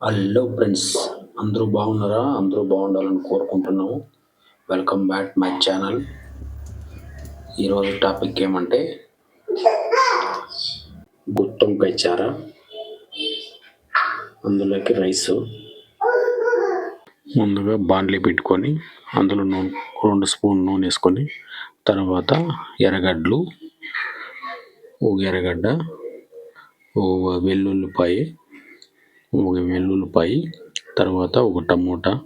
Hello friends అందరూ బాగున్నారా? అందరూ బాగుండాలని కోరుకుంటున్నాము. వెల్కమ్ బ్యాక్ మై ఛానల్ ఈరోజు టాపిక్ ఏమంటే గుత్తొంకాయ చారా అందులోకి రైస్. ముందుగా బాండ్లీ పెట్టుకొని అందులో నూనె రెండు స్పూన్ నూనె వేసుకొని తర్వాత ఎర్రగడ్డలు ఒక ఎర్రగడ్డ ఓ వెల్లుల్లిపాయ ఒక వెల్లుల్లిపాయి తర్వాత ఒక టమోటా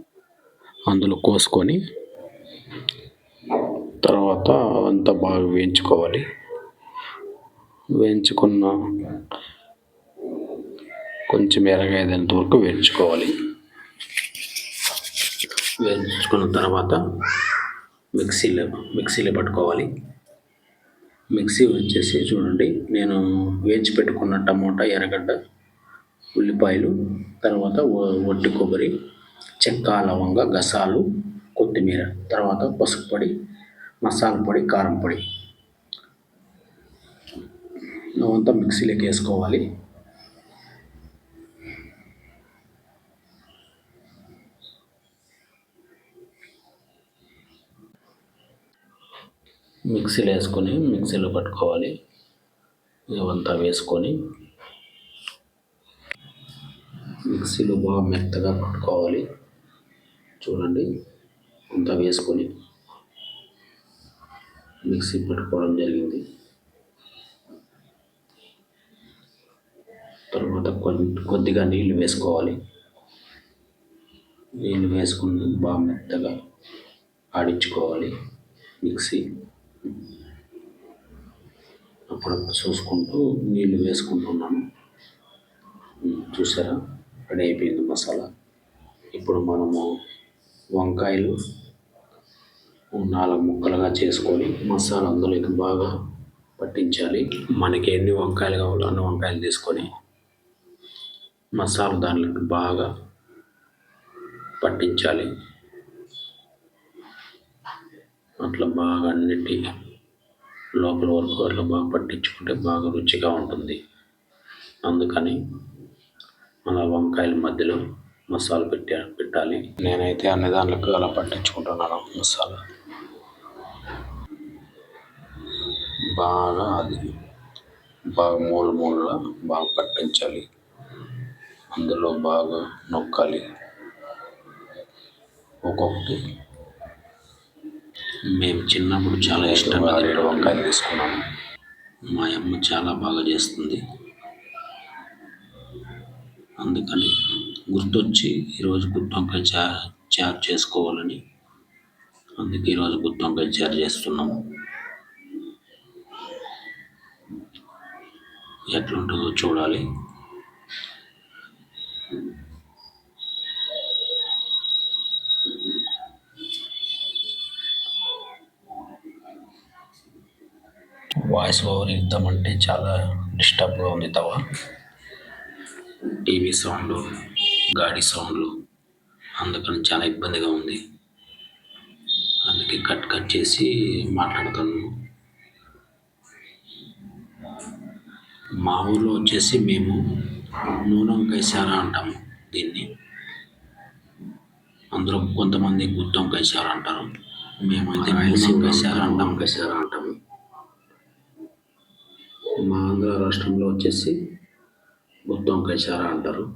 అందులో కోసుకొని తర్వాత అంతా బాగా వేయించుకోవాలి. వేయించుకున్న కొంచెం ఎర్రగయ్యేంత వరకు వేయించుకోవాలి. వేయించుకున్న తర్వాత మిక్సీలో మిక్సీలో పట్టుకోవాలి. మిక్సీ వచ్చేసి చూడండి నేను వేయించి పెట్టుకున్న టమోటా ఎర్రగడ్డ ఉల్లిపాయలు తర్వాత వట్టి కొబ్బరి చెక్క లవంగ గసాలు కొత్తిమీర తర్వాత పసుపు పొడి మసాలా పొడి కారం పొడి. అంతా మిక్సీలోకి వేసుకోవాలి. మిక్సీలో వేసుకొని మిక్సీలో పట్టుకోవాలి. ఇవంతా వేసుకొని మిక్సీలో బాగా మెత్తగా పట్టుకోవాలి. చూడండి అంతా వేసుకొని మిక్సీ పట్టుకోవడం జరిగింది. తర్వాత కొద్ది కొద్దిగా నీళ్ళు వేసుకోవాలి. నీళ్ళు వేసుకుని బాగా మెత్తగా ఆడించుకోవాలి మిక్సీ. అప్పుడప్పుడు చూసుకుంటూ నీళ్ళు వేసుకుంటున్నాను. చూసారా? రెడీ అయిపోయింది మసాలా. ఇప్పుడు మనము వంకాయలు నాలుగు ముక్కలుగా చేసుకొని మసాలా అందులోకి బాగా పట్టించాలి. మనకి ఎన్ని వంకాయలు కావాలో అన్ని వంకాయలు తీసుకొని మసాలా దానిలోకి బాగా పట్టించాలి. అట్లా బాగా అన్నిటి లోపల వరకు అట్లా బాగా పట్టించుకుంటే బాగా రుచిగా ఉంటుంది. అందుకని అలా వంకాయల మధ్యలో మసాలా పెట్టా పెట్టాలి. నేనైతే అన్ని దాంట్లకు అలా పట్టించుకుంటున్నాను మసాలా. బాగా అది బాగా మూల మూలలా బాగా పట్టించాలి. అందులో బాగా నొక్కాలి. ఒక్కొక్కటి. మేము చిన్నప్పుడు చాలా ఇష్టంగా వంకాయలు తీసుకున్నాము. మా అమ్మ చాలా బాగా చేస్తుంది. అందుకని గుర్తొచ్చి ఈరోజు గుత్తొంకాయ చా చారు చేసుకోవాలని అందుకే ఈరోజు గుత్తొంకాయ చారు చేస్తున్నాము. ఎట్లుంటుందో చూడాలి. వాయిస్ ఓవర్ ఇద్దామంటే చాలా డిస్టర్బ్గా ఉంది తవ. టీవీ సౌండ్లు గాడి సౌండ్లు. అందుకని చాలా ఇబ్బందిగా ఉంది. అందుకే కట్ కట్ చేసి మాట్లాడుతున్నాను. మా ఊళ్ళో వచ్చేసి మేము నూనె వంకాయ సార అంటాము దీన్ని. అందులో కొంతమంది గుత్తి సార అంటారు. మేమైతే నూనె వంకాయ సార అంటాం సార అంటాము. మా ఆంధ్ర రాష్ట్రంలో వచ్చేసి గుత్తి వంకాయ చార అంటారు.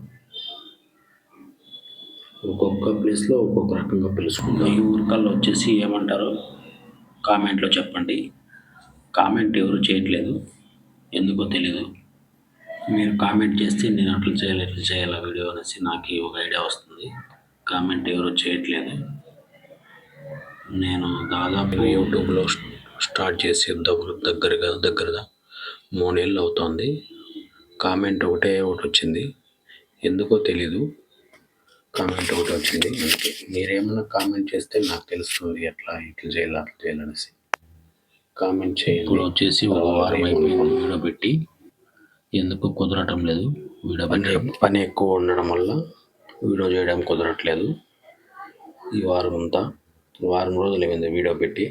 ఒక్కొక్క ప్లేస్లో ఒక్కొక్క రకంగా పిలుచుకుంటారు. ఈ ఊరికల్లో వచ్చేసి ఏమంటారు? కామెంట్లో చెప్పండి. కామెంట్ ఎవరు చేయట్లేదు. ఎందుకో తెలీదు. మీరు కామెంట్ చేస్తే నేను అట్లా చేయాలి ఇట్లా చేయాలి వీడియో అనేసి నాకు ఒక ఐడియా వస్తుంది. కామెంట్ ఎవరు చేయట్లేదు. నేను దాదాపు యూట్యూబ్లో స్టార్ట్ చేసి దగ్గరగా దగ్గరగా మూడేళ్ళు అవుతోంది. కామెంట్ ఒకటే ఒకటి వచ్చింది ఎందుకో తెలీదు. కామెంట్ ఒకటి వచ్చింది మీరేమన్నా కామెంట్ చేస్తే నాకు తెలుస్తుంది ఎట్లా ఇట్లా చేయాలి అట్లా చేయాలనేసి కామెంట్ చేయండి. ఇప్పుడు వచ్చేసి ఒక వారం అయిపోయింది వీడియో పెట్టి. ఎందుకు కుదరటం లేదు? వీడియో పని పని ఎక్కువ ఉండడం వల్ల వీడియో చేయడం కుదరట్లేదు. ఈ వారం అంతా వారం రోజులు అయింది వీడియో పెట్టి.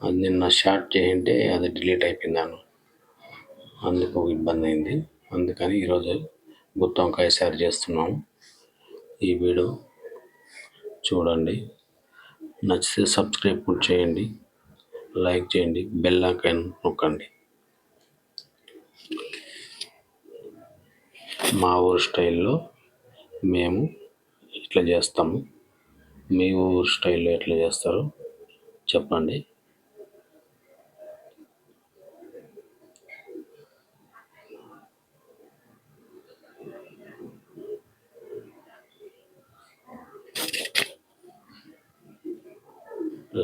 అది నిన్న షార్ట్ చేయంటే అది డిలీట్ అయిపోయిందాను అందుకు ఇబ్బంది అయింది. అందుకని ఈరోజు గుత్తి వంకాయ సారు చేస్తున్నాము. ఈ వీడియో చూడండి. నచ్చితే సబ్స్క్రైబ్ చేయండి. లైక్ చేయండి. బెల్ ఐకాన్ నొక్కండి. మా ఊరు స్టైల్లో మేము ఇట్లా చేస్తాము. మీ ఊరు స్టైల్లో ఎట్లా చేస్తారో చెప్పండి.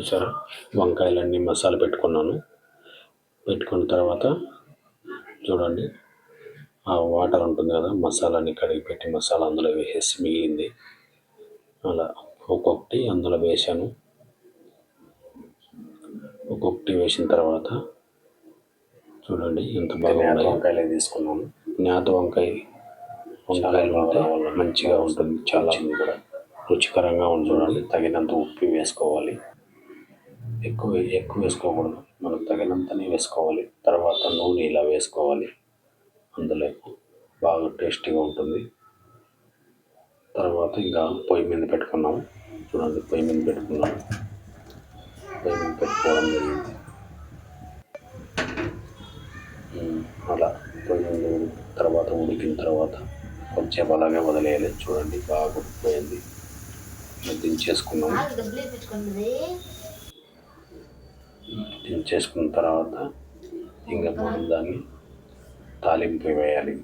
చూసారా వంకాయలన్నీ మసాలా పెట్టుకున్నాను. పెట్టుకున్న తర్వాత చూడండి ఆ వాటర్ ఉంటుంది కదా మసాలాని కడిగి పెట్టి మసాలా అందులో వేసేసి మిగిలింది. అలా ఒక్కొక్కటి అందులో వేసాను ఒక్కొక్కటి వేసిన తర్వాత చూడండి ఎంత బాగా వంకాయలు తీసుకున్నాను. నేత వంకాయ వంకాయలు ఉంటే మంచిగా ఉంటుంది చాలా కూడా. రుచికరంగా ఉంటుంది. తగినంత ఉప్పు వేసుకోవాలి. ఎక్కువ ఎక్కువ వేసుకోకూడదు. మనకు తగినంతనే వేసుకోవాలి. తర్వాత నూనె ఇలా వేసుకోవాలి. అందులో బాగా టేస్టీగా ఉంటుంది. తర్వాత ఇంకా పొయ్యి మీద పెట్టుకున్నాము. చూడండి పొయ్యి మీద పెట్టుకున్నాము. పొయ్యి మీద పెట్టుకోవడం జరిగింది. అలా పొయ్యి మీద తర్వాత ఉడికిన తర్వాత కొంచెం అలాగే వదిలేయాలి. చూడండి బాగా ఉడికిపోయింది. ఇలా దించేసుకున్నాము నాకు చేసుకున్న తర్వాత ఇంకా మనం దాన్ని తాలింపు వేయాలి.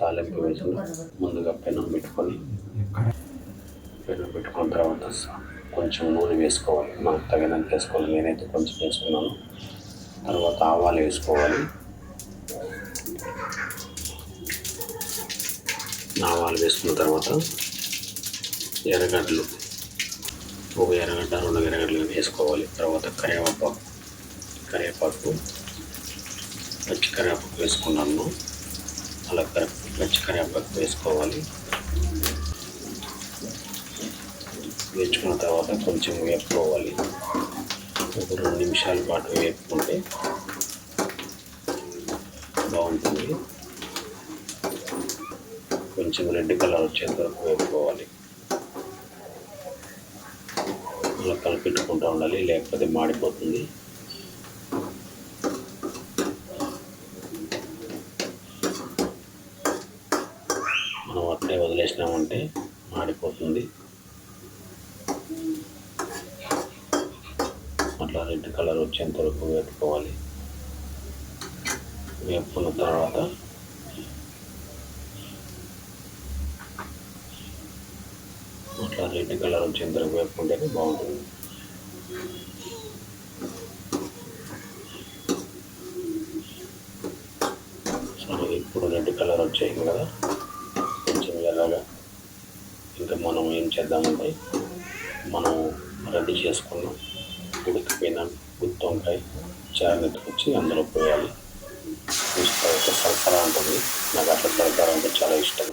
తాలింపు వేసిన ముందుగా పెనం పెట్టుకొని పెనం పెట్టుకున్న తర్వాత కొంచెం నూనె వేసుకోవాలి. నాకు తగినంత వేసుకోవాలి. నేనైతే కొంచెం వేసుకున్నాను. తర్వాత ఆవాలు వేసుకోవాలి. ఆవాలు వేసుకున్న తర్వాత ఎర్రగడ్డలు ఒక ఎర్రగడ్డ రెండు ఎర్రగడ్డలు వేసుకోవాలి. తర్వాత కరివేపాకు. కరివేపాకు పచ్చి కరివేపాకు వేసుకున్నాను. అలా పచ్చి కరివేపాకు వేసుకోవాలి. వేసుకున్న తర్వాత కొంచెం వేపుకోవాలి. ఒక రెండు నిమిషాల పాటు వేపుకుంటే బాగుంటుంది. కొంచెం రెడ్ కలర్ వచ్చేంత వరకు వేపుకోవాలి. అలా కలిపెట్టుకుంటూ ఉండాలి లేకపోతే మాడిపోతుంది మనం అట్లే వదిలేసినామంటే మాడిపోతుంది. అట్లా రెడ్ కలర్ వచ్చేంత వరకు వేపుకోవాలి. వేపుకున్న తర్వాత అట్లా రెడ్ కలర్ వచ్చేంత వరకు వేపుకుంటేనే బాగుంటుంది. ఇప్పుడు రెడ్ కలర్ వచ్చాయి కదా. మనం ఏం చేద్దామంటే మనం రెడీ చేసుకున్నాం ఉడికిపోయిన గుత్తి వంకాయ వచ్చి అందులో పోయాలి. చూస్తే సరఫరా ఉంటుంది. నాకు అట్లా సరఫరా అంటే చాలా ఇష్టం.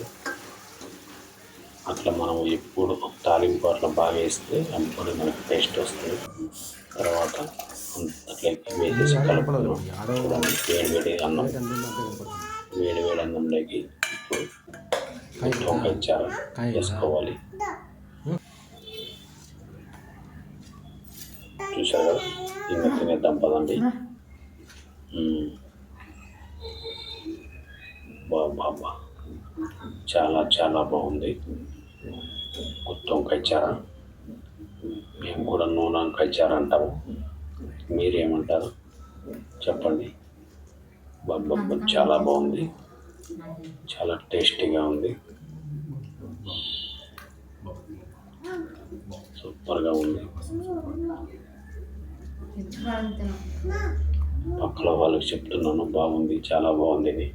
అట్లా మనం ఎప్పుడు తాలింపు అట్లా బాగా వేస్తే అప్పుడు మనకి టేస్ట్ వస్తుంది. తర్వాత అట్లా వేసేసి కలపడం చూడండి వేడి వేడి అన్నం వేడి వేడి అన్నంలోకి ఇప్పుడు వంకాయ చారు వేసుకోవాలి. చూసారు? కదా ఇంకా తినేద్దాం పదండి. మ్మ్. బా బాబా చాలా చాలా బాగుంది. గుత్తి వంకాయ చార? మేము కూడా నూనె వంకాయ చార అంటాము. మీరేమంటారు? చెప్పండి. బాబా చాలా బాగుంది. చాలా టేస్టీగా ఉంది. సూపర్గా ఉంది. పక్కల వాళ్ళకి చెప్తున్నాను బాగుంది చాలా బాగుంది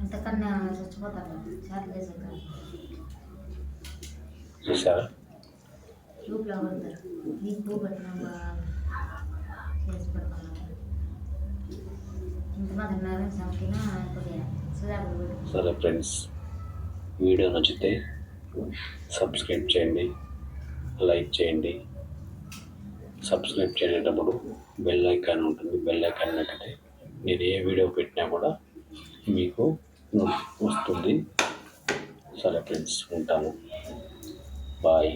చూసారా? సరే ఫ్రెండ్స్ వీడియో నచ్చితే సబ్స్క్రైబ్ చేయండి లైక్ చేయండి. సబ్స్క్రైబ్ చేసేటప్పుడు బెల్ ఐకాన్ ఉంటుంది. బెల్ ఐకాన్ నొక్కితే నేను ఏ వీడియో పెట్టినా కూడా మీకు వస్తుంది. సరే ఫ్రెండ్స్ ఉంటాను. బాయ్